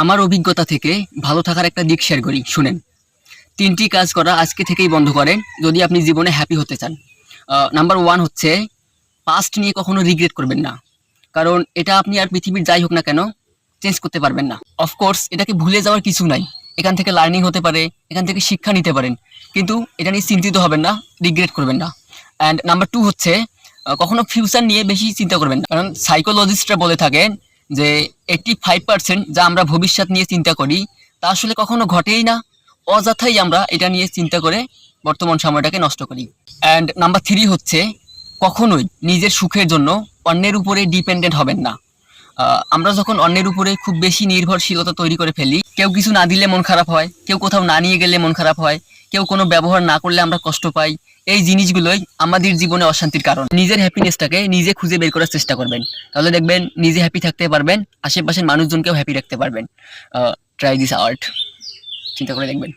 আমার অভিজ্ঞতা থেকে ভালো থাকার একটা দিক শেয়ার করি, শুনেন। তিনটি কাজ করা আজকে থেকেই বন্ধ করেন, যদি আপনি জীবনে হ্যাপি হতে চান। নাম্বার ওয়ান হচ্ছে পাস্ট নিয়ে কখনো রিগ্রেট করবেন না। কারণ এটা আপনি আর পৃথিবীর যাই হোক না কেন চেঞ্জ করতে পারবেন না। অফকোর্স এটাকে ভুলে যাওয়ার কিছু নাই। এখান থেকে লার্নিং হতে পারে, এখান থেকে শিক্ষা নিতে পারেন। কিন্তু এটা নিয়ে চিন্তিত হবেন না রিগ্রেট করবেন না। অ্যান্ড নাম্বার টু হচ্ছে কখনো ফিউচার নিয়ে বেশি চিন্তা করবেন না। কারণ সাইকোলজিস্টরা বলে থাকেন যে এইটটি ফাইভ পার্সেন্ট যা আমরা ভবিষ্যৎ নিয়ে চিন্তা করি, তা আসলে কখনো ঘটেই না। অযথাই আমরা এটা নিয়ে চিন্তা করে বর্তমান সময়টাকে নষ্ট করি। অ্যান্ড নাম্বার থ্রি হচ্ছে, কখনোই নিজের সুখের জন্য অন্যের উপরে ডিপেন্ডেন্ট হবেন না। আমরা যখন অন্যের উপরে খুব বেশি নির্ভরশীলতা তৈরি করে ফেলি, কেউ কিছু না দিলে মন খারাপ হয়, কেউ কোথাও না নিয়ে গেলে মন খারাপ হয় কেউ কোনো ব্যবহার না করলে আমরা কষ্ট পাই। এই জিনিসগুলোই আমাদের জীবনে অশান্তির কারণ। নিজের হ্যাপিনেসটাকে নিজে খুঁজে বের করার চেষ্টা করবেন। তাহলে দেখবেন নিজে হ্যাপি থাকতে পারবেন, আশেপাশের মানুষজনকেও হ্যাপি রাখতে পারবেন। ট্রাই দিস আর্ট চিন্তা করে দেখবেন।